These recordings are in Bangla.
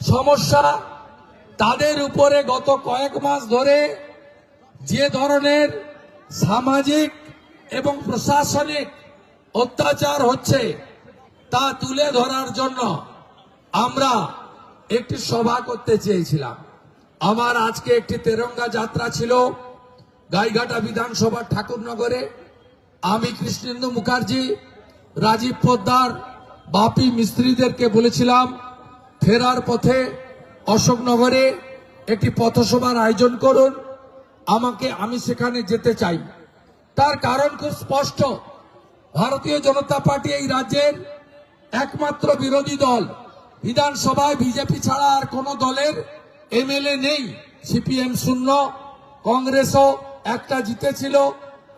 সমস্যা, তাদের উপরে গত কয়েক মাস ধরে যে ধরনের সামাজিক এবং প্রশাসনিক অত্যাচার হচ্ছে, তা তুলে ধরার জন্য আমরা একটি সভা করতে চেয়েছিলাম। আমার আজকে একটি তেরঙ্গা যাত্রা ছিল গাইঘাটা বিধানসভার ঠাকুরনগরে। আমি কৃষ্ণেন্দু মুখার্জি, রাজীব পোদ্দার, বাপি মিস্ত্রিদেরকে বলেছিলাম ফেরার পথে অশোকনগরে একটি পথসভার আয়োজন করুন। আমাকে আমি সেখানে যেতে চাই। তার কারণ খুব স্পষ্ট। ভারতীয় জনতা পার্টি এই রাজ্যের একমাত্র বিরোধী দল। বিধানসভায় বিজেপি ছাড়া আর কোন দলের এমএলএ নেই। সিপিএম শূন্য, কংগ্রেসও একটা জিতেছিল।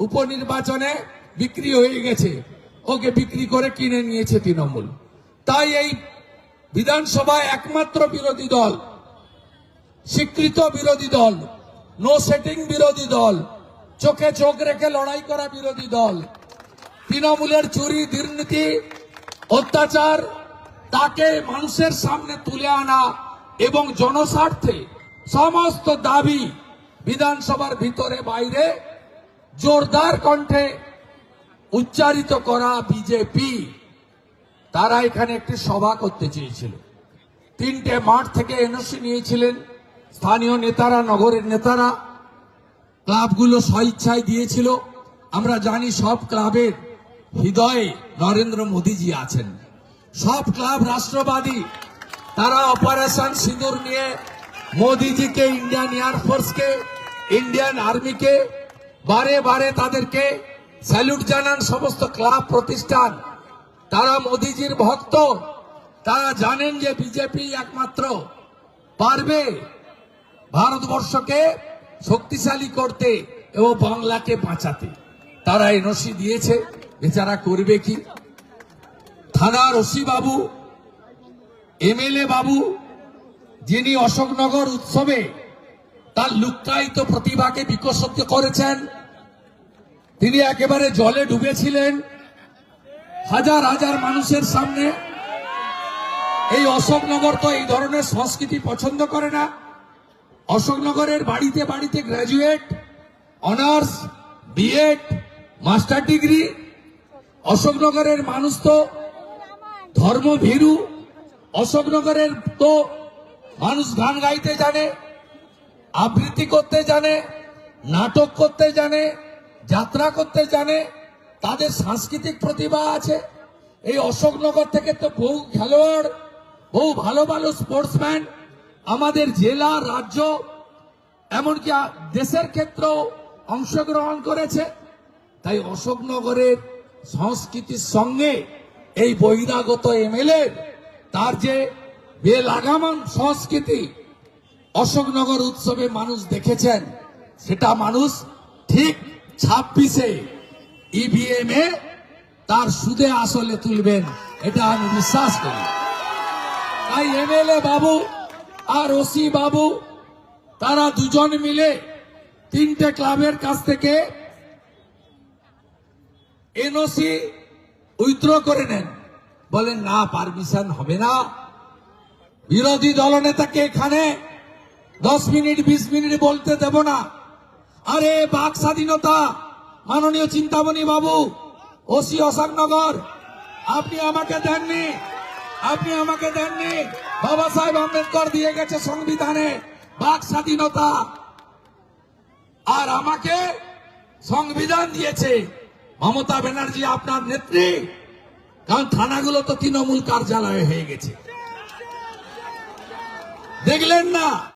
উপনির্বাচনে বিক্রি হয়ে গেছে। ওকে বিক্রি করে কিনে নিয়েছে তৃণমূল। তাই এই বিধানসভায় একমাত্র বিরোধী দল, স্বীকৃত বিরোধী দল নো সেটিং বিরোধী দল, চোখে চোখ রেখে লড়াই করা বিরোধী দল। তৃণমূলের চুরি, দুর্নীতি, অত্যাচার, তাকে মানুষের সামনে তুলে আনা এবং জনস্বার্থে সমস্ত দাবি বিধানসভার ভিতরে বাইরে জোরদার কণ্ঠে উচ্চারিত করা বিজেপি। তারা এখানে একটি সভা করতে চেয়েছিল। তিনটে মাঠ থেকে এনওসি নিয়েছিলেন। স্থানীয় নেতারা, নগরের নেতারা ক্লাবগুলো স্বইচ্ছায় দিয়েছিল। আমরা জানি সব ক্লাবের হৃদয়ে নরেন্দ্র মোদীজি আছেন। সব ক্লাব রাষ্ট্রবাদী। তারা অপারেশন সিঁদুর নিয়ে মোদীজিকে, ইন্ডিয়ান এয়ারফোর্সকে ইন্ডিয়ান আর্মিকে, বারে বারে তাদেরকে স্যালুট জানান সমস্ত ক্লাব প্রতিষ্ঠান। তারা মোদীজির ভক্ত। তারা জানেন যে বিজেপি একমাত্র পারবে ভারতবর্ষকে শক্তিশালী করতে এবং বাংলাকে বাঁচাতে। তারা এনওসি দিয়েছে। বেচারা করবে কি? থানার ওসি বাবু, এমএলএ বাবু, যিনি অশোকনগর উৎসবে তার লুক্কায়িত প্রতিভাকে বিকশিত করেছেন, তিনি একেবারে জলে ডুবেছিলেন। হাজার হাজার মানুষের সামনে এই অশোকনগর তো এই ধরনের সংস্কৃতি পছন্দ করে না। অশোকনগরের বাড়িতে বাড়িতে graduate honours B Ed master degree অশোকনগরের মানুষ তো ধর্মভীরু, অশোকনগরের তো মানুষ গান গাইতে জানে, আবৃত্তি করতে জানে, নাটক করতে জানে, যাত্রা করতে জানে তাদের সাংস্কৃতিক প্রতিভা আছে। এই অশোকনগর থেকে তো বহু খেলোয়াড়, বহু ভালো ভালো স্পোর্টসম্যান আমাদের জেলা, রাজ্য, এমনকি দেশের ক্ষেত্রেও অংশগ্রহণ করেছে। তাই অশোকনগরের সংস্কৃতির সঙ্গে এই বহিরাগত এমএলএ তার যে বেলাগামান সংস্কৃতি অশোকনগর উৎসবে মানুষ দেখেছেন, সেটা মানুষ ঠিক ছাব্বিশে ইভিএম এ তার সুদে আসলে তুলবেন, এটা আমি বিশ্বাস করি। তাই এমএলএ বাবু আর ওসি বাবু, তারা দুজন মিলে তিনটে ক্লাবের কাছ থেকে এনওসি উইথড্র করে নেন। বলেন, না, পারমিশন হবে না। বিরোধী দলনেতাকে এখানে দশ মিনিট, বিশ মিনিট বলতে দেব না। আরে, বাক স্বাধীনতা মাননীয় চিন্তামণি বাবু, ওসি অশোকনগর আপনি আমাকে দেননি, আপনি আমাকে দেননি। বাবা সাহেব আম্বেদকর দিয়ে গেছে সংবিধানে বাক স্বাধীনতা। আর আমাকে সংবিধান দিয়েছে। মমতা ব্যানার্জি আপনার নেত্রী, কারণ থানাগুলো তো তৃণমূল কার্যালয় হয়ে গেছে। দেখলেন না?